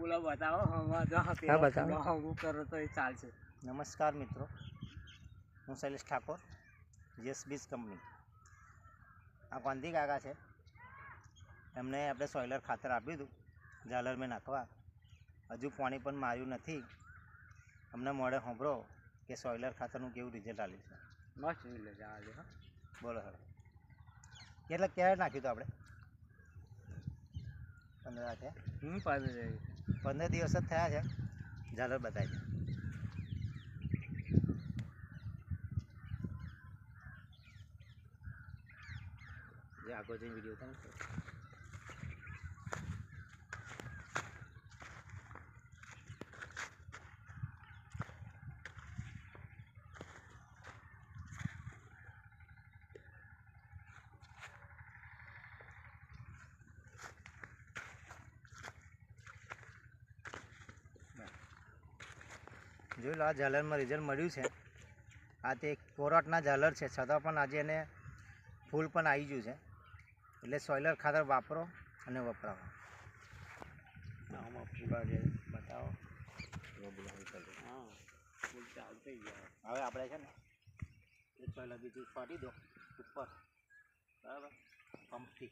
બોલો બતાવો. હા, બતાવો. હું કરો તો એ ચાલશે. નમસ્કાર મિત્રો. હું શૈલેષ ઠાકોર યસ બીજ કંપની. આ ગાંધી કાકા છે. એમને આપણે સોઇલર ખાતર આપ્યું હતું ઝાલર મેં નાખવા. હજુ પાણી પણ માર્યું નથી. અમને મોડે સાંભળો કે સોઇલર ખાતરનું કેવું રિઝલ્ટ આવ્યું છે. મસ્ત રિઝલ્ટ જવા દે બોલો સર એટલે ક્યારે નાખ્યું હતું આપણે? પંદર હમ પાછું પંદર દિવસ જ થયા છે. ઝાલર બતાવી જે આગળ જઈને વીડિયો તમે જોઈ લો, આ ઝાલરમાં રિઝલ્ટ મળ્યું છે. આ તે કોરટના ઝાલર છે, છતાં પણ આજે એને ફૂલ પણ આવી ગયું છે. એટલે સોઇલર ખાતર વાપરો અને વપરાવો. આમાં જે બતાવો. હા. ફૂલ યાર હવે આપણે છે ને એ સોઇલર બીજું ફાટી દો ઉપર. બરાબર? પંપથી.